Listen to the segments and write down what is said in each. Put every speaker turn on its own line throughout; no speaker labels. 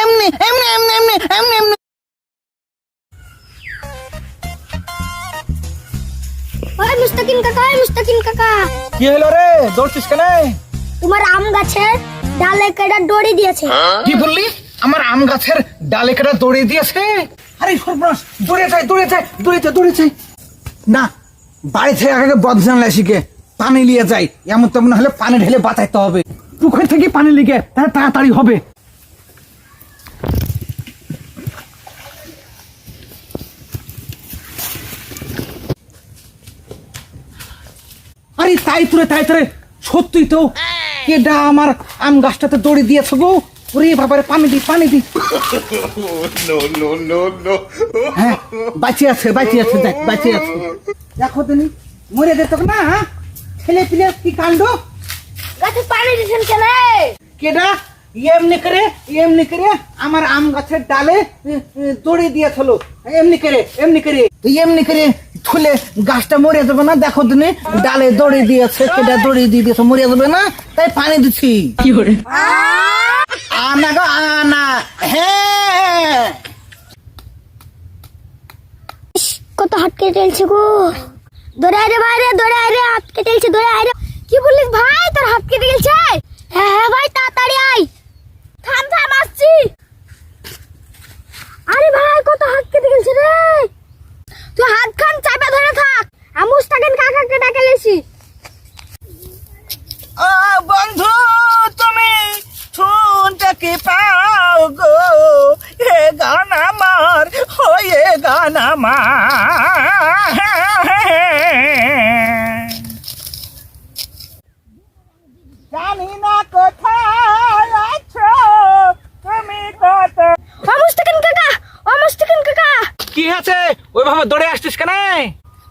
এমনি এমনি এমনি এমনি এমনি এমনি।
ওই মুস্তাকিম কাকা ওই মুস্তাকিম কাকা।
কি হলো রে? দৌড়ছিস কেন?
তোমার আম গাছের ডালে কেটে দড়ি দিয়েছে।
কি বললি? আমার আম গাছের ডালে কেটে দৌড়ে দিয়েছে? আরে সর্বনাশ দৌড়ে না বাড়ি থেকে আগে বদজানলা শিখে পানি নিয়ে যাই। এমন তেমন হলে পানি ঢেলে বাঁচাইতে হবে। পুকুর থেকে পানি লিগে তাহলে তাড়াতাড়ি হবে। আরে তাই তোরে তাই তোরে। সত্যি তো কেডা আমার আম গাছটাতে দড়ি দিয়েছে গো? ওরে বাবারে পানি দি পানি দি. হ্যাঁ বাঁচি আছে বাঁচি আছে দেখ বাঁচি আছে। দেখো তুমি মরে যেত না হ্যাঁ? ছেলে পিলে কি কাণ্ড?
পানি কেন?
কেডা? এমনি করে এমনি করে আমার আম গাছের ডালে দড়ি দিয়েছিল এমনি করে এমনি করে। তো এমনি করে থুলে গাছটা মরে যাবে না? দেখো তুমি ডালে দড়ি দিয়েছে কেডা দড়ি দিয়ে দিয়েছে মরে যাবে না? তাই পানি দিচ্ছি আনা গো আনা। হ্যাঁ।
কত হাত কেটে টেলছে গো। দৌড়ে আরে বাইরে দৌড়ে আরে হাত কেটে টেলছে দৌড়ে আরে কি বলিস ভাই তোর হাত কেটে গেছে হ্যাঁ হ্যাঁ ভাই তাড়াতাড়ি আয় থাম থাম আসছি আরে ভাই কত হাত কেটে গেছে রে তুই হাত খান চাপে ধরে থাক আমি মুস্তাকিন কাকাকে ডাকে লেছি
ও বন্ধু তুমি শুনতে পাও গো হে গান আমার হয়ে গান আমার। জানি না কোথায় আছো তুমি কত
ও মুস্তাকিন কাকা ও মুস্তাকিন কাকা।
কি আছে ওইভাবে দৌড়ে আসছিস কেন?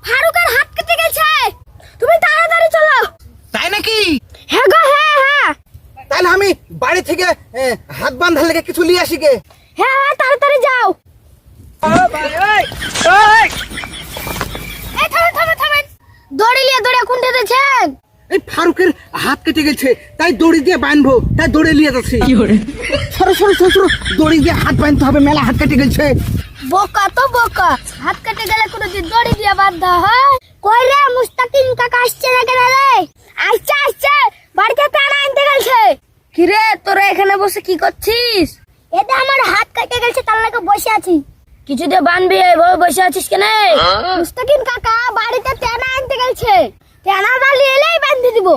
ফারুকের হাত কেটে গেছে তুমি তাড়াতাড়ি চলো
তাই নাকি
হ্যাঁ গো হ্যাঁ হ্যাঁ
তাহলে আমি বাড়ি থেকে এ, বাঁধার লেগে কিছু নিয়ে আসি গে।
হ্যাঁ হ্যাঁ তাড়াতাড়ি যাও। এই থামে দড়ি নিয়ে দড়ি কোনটা দিয়েছেন
এই ফারুকের হাত কেটে গেছে তাই দড়ি দিয়ে বাঁধবো তাই দড়ি নিয়ে যাচ্ছি। সরো সরো সরো সরো দড়ি দিয়ে হাত বাঁধতে হবে মেলা হাত কেটে গেছে।
বোকা তো বোকা। হাত কেটে গেলে কোনো দিন দড়ি দিয়ে বাঁধা হয়। কই রে মুস্তাকিম কাকা আসছে না কেন রে? আসছে আসছে বাড়িতে টানা আনতে গেছে কি রে তোরা এখানে বসে কি করছিস? এতে আমার হাত কেটে গেছে তার লাগে বসে আছি। কিছু দিয়ে বানবি বসে আছিস কেন? মুস্তাকিম কাকা বাড়িতে টানা আনতে গেছে। টানা বালি এলেই বাঁধতে দিব।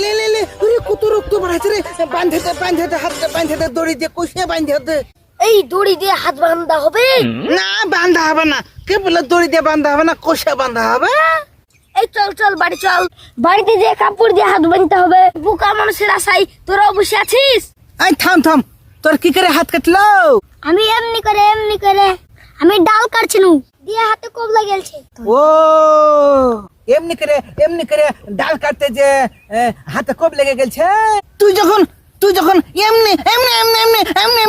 লে লে লে ওরে কত রক্ত বাড়াচ্ছে রে। বাঁধতে বাঁধতে হাত বাঁধতে দড়ি দিয়ে কষিয়ে বাঁধতে
এই দড়ি দিয়ে হাত বাঁধা হবে?
না বান্ধা হবে না। কে বলে দড়ি দিয়ে বান্ধা হবে না কষিয়ে বাঁধা হবে?
এই চল চল বাড়ি চল। বাড়িতে যে কাপড় দিয়ে হাত বাঁধতে হবে বুকা মানুষের আশাই তোরাও বসে আছিস?
এই থাম থাম। তোর কি করে হাত কাটলো?
আমি এমনি করে এমনি করে। আমি ডাল কাটছিলু দিয়ে হাতে কবলা গেলছে।
ও এমনি করে এমনি করে ডাল কাটতে যে হাতে কোপ লেগে গেছে তুই যখন তুই যখন এমনি এমনি এমনি এমনি এমনি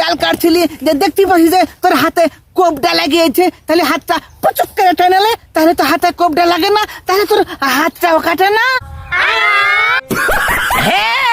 ডাল কাটছিলি, যে দেখতে পাচ্ছি যে তোর হাতে কোপটা লাগিয়েছে, তাহলে হাতটা প্রচুর করে টানালে, তাহলে তো হাতে কোপটা লাগে না, তাহলে তোর হাতটাও কাটে না। হ্যাঁ।